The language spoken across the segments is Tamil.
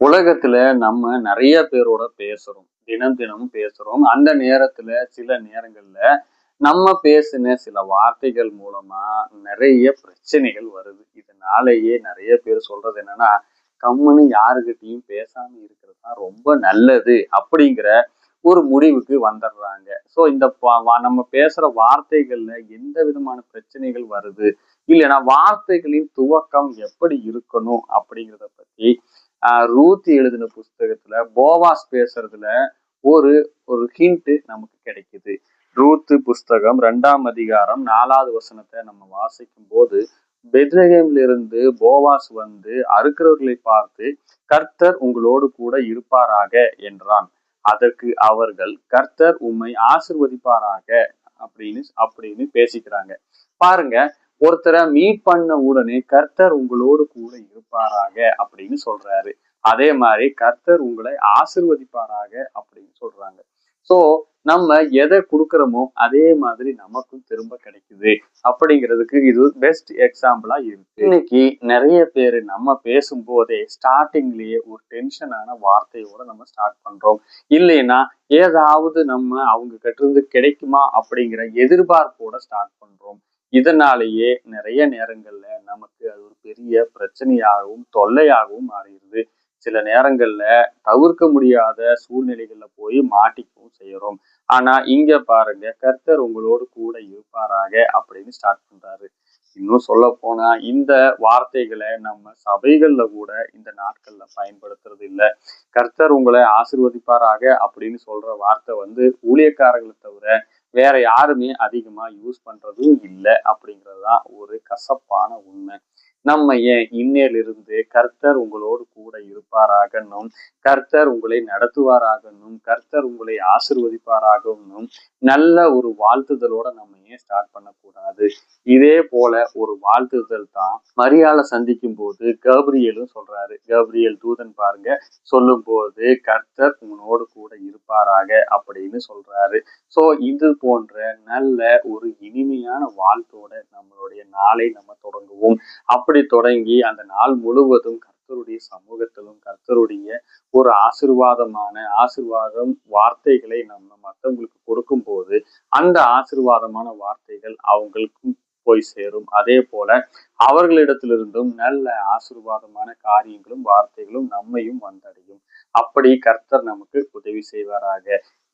உலகத்துல நம்ம நிறைய பேரோட பேசுறோம். தினம் தினமும் பேசுறோம். அந்த நேரத்துல சில நேரங்கள்ல நம்ம பேசின சில வார்த்தைகள் மூலமா நிறைய பிரச்சனைகள் வருது. இதனாலேயே நிறைய பேர் சொல்றது என்னன்னா கம்முன்னு யாருக்கிட்டையும் பேசாம இருக்கிறது தான் ரொம்ப நல்லது அப்படிங்கிற ஒரு முடிவுக்கு வந்துடுறாங்க. ஸோ இந்த நம்ம பேசுற வார்த்தைகள்ல எந்த விதமான பிரச்சனைகள் வருது? இல்லைன்னா வார்த்தைகளின் துவக்கம் எப்படி இருக்கணும் அப்படிங்கிறத பத்தி ரூத் எழுதின புஸ்தகத்துல போவாஸ் பேசுறதுல ஒரு ஒரு ஹிண்ட் நமக்கு கிடைக்குது. ரூத்து புஸ்தகம் ரெண்டாம் அதிகாரம் நாலாவது வசனத்தை நம்ம வாசிக்கும் போது பெத்ரகேம்ல இருந்து போவாஸ் வந்து அறுக்கிறவர்களை பார்த்து கர்த்தர் உங்களோடு கூட இருப்பாராக என்றான். அதற்கு அவர்கள் கர்த்தர் உம்மை ஆசிர்வதிப்பாராக அப்படின்னு அப்படின்னு பேசிக்கிறாங்க. பாருங்க ஒருத்தரை மீட் பண்ண உடனே கர்த்தர் உங்களோடு கூட இருப்பாராக அப்படின்னு சொல்றாரு. அதே மாதிரி கர்த்தர் உங்களை ஆசிர்வதிப்பாராக அப்படின்னு சொல்றாங்க. சோ நம்ம எதை கொடுக்குறோமோ அதே மாதிரி நமக்கும் திரும்ப கிடைக்குது அப்படிங்கிறதுக்கு இது பெஸ்ட் எக்ஸாம்பிளா இருக்கு. இன்னைக்கு நிறைய பேர் நம்ம பேசும்போதே ஸ்டார்டிங்லயே ஒரு டென்ஷனான வார்த்தையோட நம்ம ஸ்டார்ட் பண்றோம். இல்லைன்னா ஏதாவது நம்ம அவங்க கிட்ட இருந்து கிடைக்குமா அப்படிங்கிற எதிர்பார்ப்போட ஸ்டார்ட் பண்றோம். இதனாலேயே நிறைய நேரங்கள்ல நமக்கு அது ஒரு பெரிய பிரச்சனையாகவும் தொல்லையாகவும் மாறிடுது. சில நேரங்கள்ல தவிர்க்க முடியாத சூழ்நிலைகள்ல போய் மாட்டிக்கவும் செய்யறோம். ஆனா இங்க பாருங்க கர்த்தர் உங்களோடு கூட இருப்பாராக அப்படின்னு ஸ்டார்ட் பண்றாரு. இன்னும் சொல்ல போனா இந்த வார்த்தைகளை நம்ம சபைகள்ல கூட இந்த நாட்கள்ல பயன்படுத்துறது இல்லை. கர்த்தர் உங்களை ஆசிர்வதிப்பாராக அப்படின்னு சொல்ற வார்த்தை வந்து ஊழியக்காரர்களை தவிர வேற யாருமே அதிகமா யூஸ் பண்றதும் இல்லை அப்படிங்கிறது தான் ஒரு கசப்பான உண்மை. நம்ம ஏன் இன்னிலிருந்து கர்த்தர் உங்களோடு கூட இருப்பாராகணும்? கர்த்தர் உங்களை நடத்துவாராகணும்? கர்த்தர் உங்களை ஆசிர்வதிப்பாராகணும்? நல்ல ஒரு வாழ்த்துதலோட நம்ம ஏன் ஸ்டார்ட் பண்ணக்கூடாது? இதே போல ஒரு வாழ்த்துதல் தான் மரியாதை சந்திக்கும் போது கபிரியலும் சொல்றாரு. கபிரியல் தூதன் பாருங்க சொல்லும் போது கர்த்தர் உங்களோடு கூட இருப்பாராக அப்படின்னு சொல்றாரு. சோ இது போன்ற நல்ல ஒரு இனிமையான வாழ்த்தோட நம்மளுடைய நாளை நம்ம தொடங்குவோம். அப்படி தொடங்கி அந்த நாள் முழுவதும் கர்த்தருடைய சமூகத்திலும் கர்த்தருடைய ஒரு ஆசிர்வாதமான ஆசிர்வாதம் வார்த்தைகளை நம்ம மற்றவங்களுக்கு கொடுக்கும் போது அந்த ஆசிர்வாதமான வார்த்தைகள் அவங்களுக்கும் போய் சேரும். அதே போல அவர்களிடத்திலிருந்தும் நல்ல ஆசிர்வாதமான காரியங்களும் வார்த்தைகளும் நம்மையும் வந்தடையும். அப்படி கர்த்தர் நமக்கு உதவி செய்வாராக.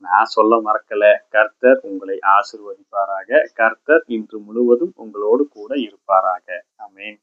நான் சொல்ல மறக்கல. கர்த்தர் உங்களை ஆசிர்வதிப்பாராக. கர்த்தர் இன்று முழுவதும் உங்களோடு கூட இருப்பாராக. அமேன்